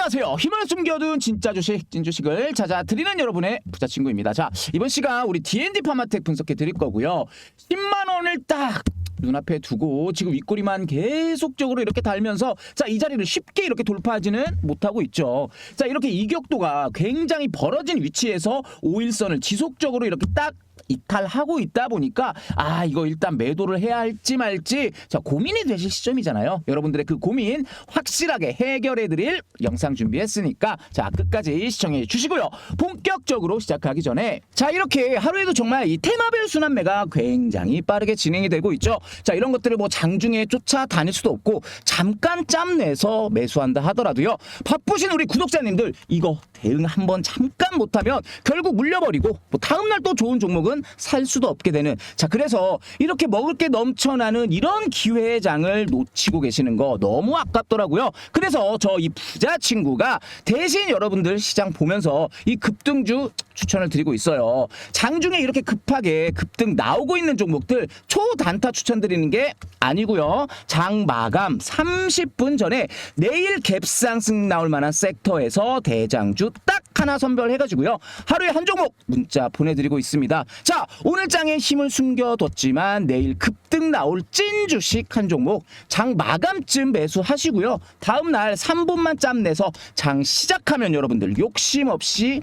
안녕하세요. 힘을 숨겨둔 진짜 주식, 찐 주식을 찾아드리는 여러분의 부자 친구입니다. 자, 이번 시간 우리 D&D 파마텍 분석해 드릴 거고요. 10만 원을 딱 눈앞에 두고 지금 윗꼬리만 계속적으로 이렇게 달면서 자, 이 자리를 쉽게 이렇게 돌파하지는 못하고 있죠. 자, 이렇게 이격도가 굉장히 벌어진 위치에서 5일선을 지속적으로 이렇게 딱 이탈하고 있다 보니까 아 이거 일단 매도를 해야 할지 말지 자 고민이 되실 시점이잖아요. 여러분들의 그 고민 확실하게 해결해 드릴 영상 준비했으니까 자 끝까지 시청해 주시고요. 본격적으로 시작하기 전에 자 이렇게 하루에도 정말 이 테마별 순환매가 굉장히 빠르게 진행이 되고 있죠. 자 이런 것들을 뭐 장중에 쫓아다닐 수도 없고 잠깐 짬 내서 매수한다 하더라도요. 바쁘신 우리 구독자님들 이거 대응 한번 잠깐 못하면 결국 물려버리고 뭐 다음날 또 좋은 종목은 살 수도 없게 되는. 자 그래서 이렇게 먹을 게 넘쳐나는 이런 기회의 장을 놓치고 계시는 거 너무 아깝더라고요. 그래서 저 이 부자 친구가 대신 여러분들 시장 보면서 이 급등주 추천을 드리고 있어요. 장중에 이렇게 급하게 급등 나오고 있는 종목들 초단타 추천드리는 게 아니고요. 장 마감 30분 전에 내일 갭상승 나올 만한 섹터에서 대장주 딱 하나 선별해가지고요. 하루에 한 종목 문자 보내드리고 있습니다 자 오늘 장에 힘을 숨겨뒀지만 내일 급등 나올 찐 주식 한 종목 장 마감쯤 매수하시고요. 다음 날 3분만 짬 내서 장 시작하면 여러분들 욕심 없이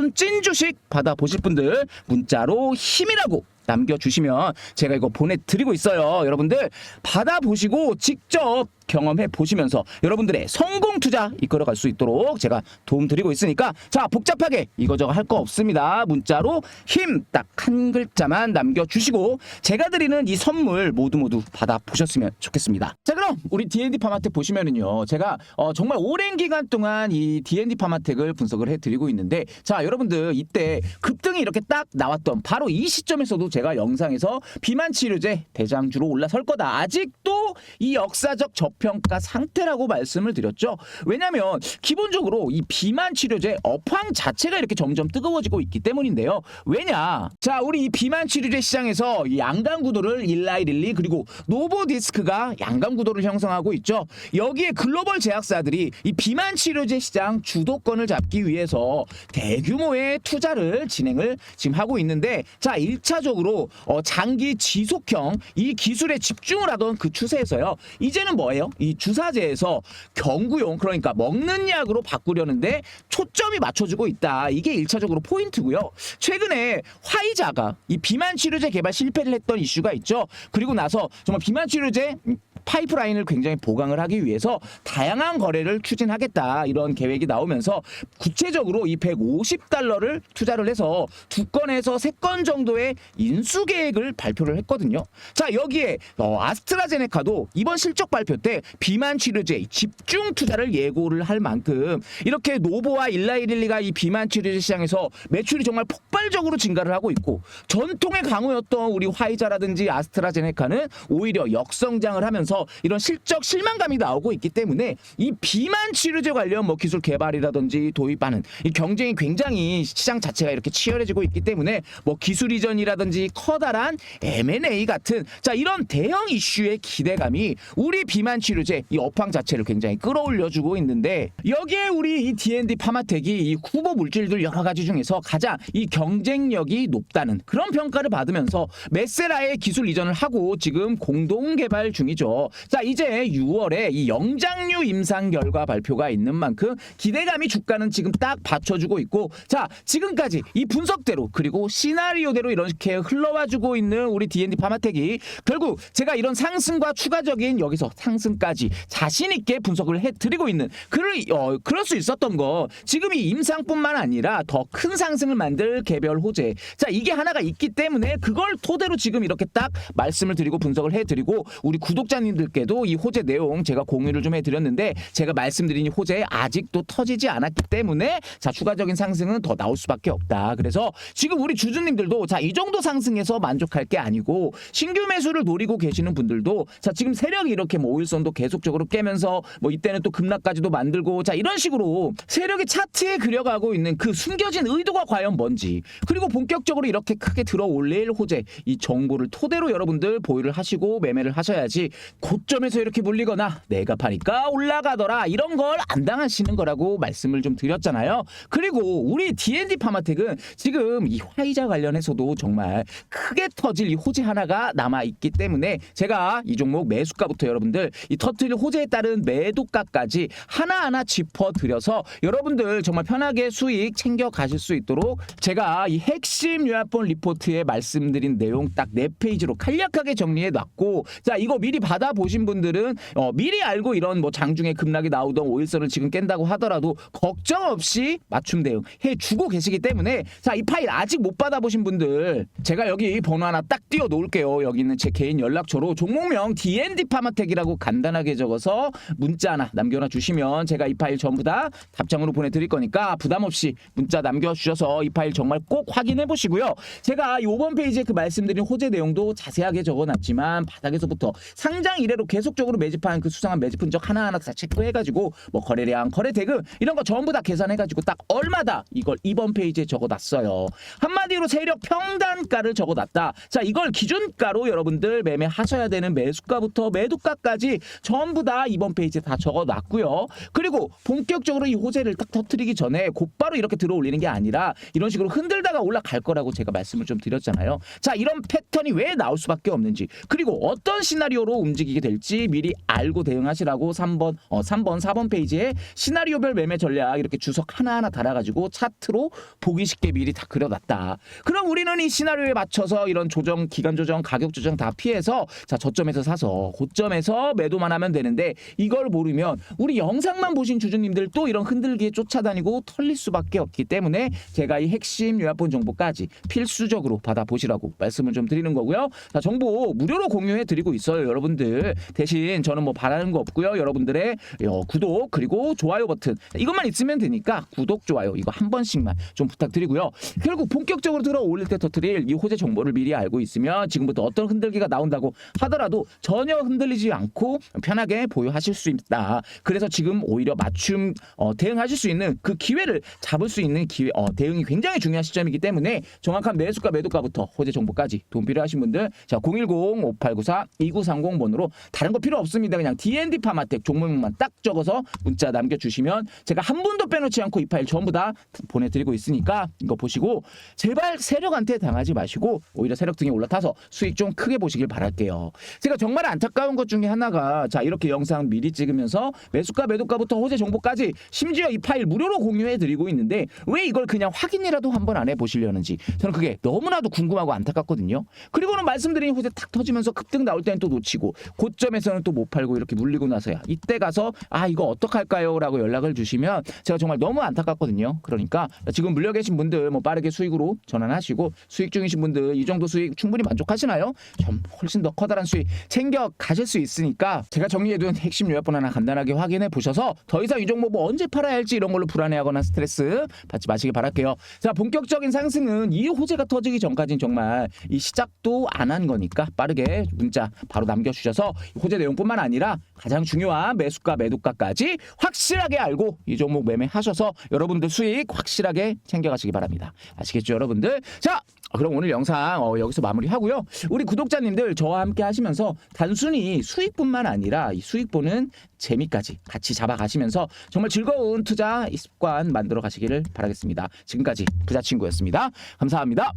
찐 주식 받아 보실 분들 문자로 힘이라고 남겨주시면 제가 이거 보내드리고 있어요. 여러분들 받아보시고 직접 경험해 보시면서 여러분들의 성공 투자 이끌어갈 수 있도록 제가 도움 드리고 있으니까 자 복잡하게 이거저거 할 거 없습니다. 문자로 힘 딱 한 글자만 남겨주시고 제가 드리는 이 선물 모두 모두 받아보셨으면 좋겠습니다. 자 그럼 우리 D&D 파마텍 보시면은요 제가 어, 정말 오랜 기간 동안 이 D&D 파마텍을 분석을 해드리고 있는데 자 여러분들 이때 급등이 이렇게 딱 나왔던 바로 이 시점에서도 제가 영상에서 비만 치료제 대장주로 올라설 거다. 아직도 이 역사적 저평가 상태라고 말씀을 드렸죠. 왜냐면 기본적으로 이 비만 치료제 업황 자체가 이렇게 점점 뜨거워지고 있기 때문인데요. 왜냐? 자 우리 이 비만 치료제 시장에서 이 양강 구도를 일라이 릴리 그리고 노보디스크가 양강 구도를 형성하고 있죠. 여기에 글로벌 제약사들이 이 비만 치료제 시장 주도권을 잡기 위해서 대규모의 투자를 진행을 지금 하고 있는데 자 1차적으로 어, 장기 지속형 이 기술에 집중을 하던 그 추세에서요. 이제는 뭐예요? 이 주사제에서 경구용 그러니까 먹는 약으로 바꾸려는데 초점이 맞춰지고 있다. 이게 1차적으로 포인트고요. 최근에 화이자가 이 비만 치료제 개발 실패를 했던 이슈가 있죠. 그리고 나서 정말 비만 치료제 음, 파이프라인을 굉장히 보강을 하기 위해서 다양한 거래를 추진하겠다 이런 계획이 나오면서 구체적으로 이 150달러를 투자를 해서 두 건에서 세 건 정도의 인수 계획을 발표를 했거든요. 자 여기에 어, 아스트라제네카도 이번 실적 발표 때 비만 치료제 집중 투자를 예고를 할 만큼 이렇게 노보와 일라이릴리가 이 비만 치료제 시장에서 매출이 정말 폭발적으로 증가를 하고 있고 전통의 강호였던 우리 화이자라든지 아스트라제네카는 오히려 역성장을 하면서 이런 실적 실망감이 나오고 있기 때문에 이 비만 치료제 관련 뭐 기술 개발이라든지 도입하는 이 경쟁이 굉장히 시장 자체가 이렇게 치열해지고 있기 때문에 뭐 기술 이전이라든지 커다란 M&A 같은 자 이런 대형 이슈의 기대감이 우리 비만 치료제 이 업황 자체를 굉장히 끌어올려주고 있는데 여기에 우리 이 D&D 파마텍이 이 후보 물질들 여러 가지 중에서 가장 이 경쟁력이 높다는 그런 평가를 받으면서 메세라의 기술 이전을 하고 지금 공동 개발 중이죠. 자 이제 6월에 이 영장류 임상 결과 발표가 있는 만큼 기대감이 주가는 지금 딱 받쳐주고 있고 자 지금까지 이 분석대로 그리고 시나리오대로 이렇게 흘러와주고 있는 우리 D&D 파마텍이 결국 제가 이런 상승과 추가적인 여기서 상승까지 자신 있게 분석을 해드리고 있는 그럴 어, 그럴 수 있었던 거 지금 이 임상뿐만 아니라 더 큰 상승을 만들 개별 호재 자 이게 하나가 있기 때문에 그걸 토대로 지금 이렇게 딱 말씀을 드리고 분석을 해드리고 우리 구독자님들께도 이 호재 내용 제가 공유를 좀 해드렸는데 제가 말씀드린 이 호재 아직도 터지지 않았기 때문에 자 추가적인 상승은 더 나올 수밖에 없다. 그래서 지금 우리 주주님들도 자 이 정도 상승 해서 만족할 게 아니고 신규 매수를 노리고 계시는 분들도 자 지금 세력이 이렇게 뭐 오일선도 계속적으로 깨면서 뭐 이때는 또 급락까지도 만들고 자 이런 식으로 세력이 차트에 그려가고 있는 그 숨겨진 의도가 과연 뭔지 그리고 본격적으로 이렇게 크게 들어 올릴 호재 이 정보를 토대로 여러분들 보유를 하시고 매매를 하셔야지 고점에서 이렇게 물리거나 내가 파니까 올라가더라 이런 걸 안 당하시는 거라고 말씀을 좀 드렸잖아요. 그리고 우리 D&D 파마텍은 지금 이 화이자 관련해서도 정말 크게 터질 이 호재 하나가 남아 있기 때문에 제가 이 종목 매수가부터 여러분들 이 터트릴 호재에 따른 매도가까지 하나하나 짚어 드려서 여러분들 정말 편하게 수익 챙겨 가실 수 있도록 제가 이 핵심 요약본 리포트에 말씀드린 내용 딱 네 페이지로 간략하게 정리해 놨고 자 이거 미리 받아 보신 분들은 어, 미리 알고 이런 뭐 장중에 급락이 나오던 오일선을 지금 깬다고 하더라도 걱정 없이 맞춤 대응 해 주고 계시기 때문에 자 이 파일 아직 못 받아 보신 분들 제가 여기 번호 하나 딱 띄워 놓을게요 여기 있는 제 개인 연락처로 종목명 D&D 파마텍이라고 간단하게 적어서 문자 하나 남겨놔 주시면 제가 이 파일 전부 다 답장으로 보내드릴 거니까 부담 없이 문자 남겨주셔서 이 파일 정말 꼭 확인해 보시고요. 제가 이 5번 페이지에 그 말씀드린 호재 내용도 자세하게 적어놨지만 바닥에서부터 상장 이래로 계속적으로 매집한 그 수상한 매집 흔적 하나하나 다 체크해가지고 뭐 거래량, 거래 대금 이런 거 전부 다 계산해가지고 딱 얼마다 이걸 2번 페이지에 적어놨어요. 한마디로 세력 평단 가를 적어놨다. 자 이걸 기준가로 여러분들 매매하셔야 되는 매수가부터 매도가까지 전부 다 2번 페이지에 다 적어놨고요. 그리고 본격적으로 이 호재를 딱 터트리기 전에 곧바로 이렇게 들어올리는 게 아니라 이런 식으로 흔들다가 올라갈 거라고 제가 말씀을 좀 드렸잖아요. 자 이런 패턴이 왜 나올 수밖에 없는지 그리고 어떤 시나리오로 움직이게 될지 미리 알고 대응하시라고 3번 어 3번 4번 페이지에 시나리오별 매매 전략 이렇게 주석 하나하나 달아가지고 차트로 보기 쉽게 미리 다 그려놨다. 그럼 우리는 이 시나리오 에 맞춰서 이런 조정 기간 조정 가격 조정 다 피해서 자 저점에서 사서 고점에서 매도만 하면 되는데 이걸 모르면 우리 영상만 보신 주주님들 또 이런 흔들기에 쫓아다니고 털릴 수밖에 없기 때문에 제가 이 핵심 요약본 정보까지 필수적으로 받아보시라고 말씀을 좀 드리는 거고요. 자, 정보 무료로 공유해 드리고 있어요, 여러분들. 대신 저는 뭐 바라는 거 없고요. 여러분들의 어, 구독 그리고 좋아요 버튼 이것만 있으면 되니까 구독 좋아요 이거 한 번씩만 좀 부탁드리고요. 결국 본격적으로 들어 올릴 때 터트릴 이 호재 정보를 미리 알고 있으면 지금부터 어떤 흔들기가 나온다고 하더라도 전혀 흔들리지 않고 편하게 보유하실 수 있다. 그래서 지금 오히려 맞춤 어, 대응하실 수 있는 그 기회를 잡을 수 있는 기회 어, 대응이 굉장히 중요한 시점이기 때문에 정확한 매수가 매도가부터 호재 정보까지 도움 필요하신 분들 자 010-5894-2930 번호로 다른 거 필요 없습니다. 그냥 D&D 파마텍 종목만 딱 적어서 문자 남겨주시면 제가 한 분도 빼놓지 않고 이 파일 전부 다 보내드리고 있으니까 이거 보시고 제발 세력한테 당하지 마시고 오히려 세력 등에 올라타서 수익 좀 크게 보시길 바랄게요. 제가 정말 안타까운 것 중에 하나가 자 이렇게 영상 미리 찍으면서 매수가 매도가부터 호재 정보까지 심지어 이 파일 무료로 공유해 드리고 있는데 왜 이걸 그냥 확인이라도 한번 안 해보시려는지 저는 그게 너무나도 궁금하고 안타깝거든요. 그리고는 말씀드린 호재 탁 터지면서 급등 나올 때는 또 놓치고 고점에서는 또 못 팔고 이렇게 물리고 나서야 이때 가서 아 이거 어떡할까요? 라고 연락을 주시면 제가 정말 너무 안타깝거든요. 그러니까 지금 물려 계신 분들 뭐 빠르게 수익으로 전환하시고 수익 중이 신 분들 이 정도 수익 충분히 만족하시나요? 좀 훨씬 더 커다란 수익 챙겨 가실 수 있으니까 제가 정리해둔 핵심 요약본 하나 간단하게 확인해 보셔서 더 이상 이 종목 뭐 언제 팔아야 할지 이런 걸로 불안해하거나 스트레스 받지 마시길 바랄게요. 자 본격적인 상승은 이 호재가 터지기 전까지는 정말 이 시작도 안 한 거니까 빠르게 문자 바로 남겨주셔서 호재 내용뿐만 아니라 가장 중요한 매수가 매도가까지 확실하게 알고 이 종목 매매하셔서 여러분들 수익 확실하게 챙겨가시기 바랍니다. 아시겠죠 여러분들? 자 그럼 오늘 영상 어, 여기서 마무리하고요. 우리 구독자님들 저와 함께 하시면서 단순히 수익뿐만 아니라 이 수익 보는 재미까지 같이 잡아가시면서 정말 즐거운 투자 습관 만들어 가시기를 바라겠습니다. 지금까지 부자친구였습니다. 감사합니다.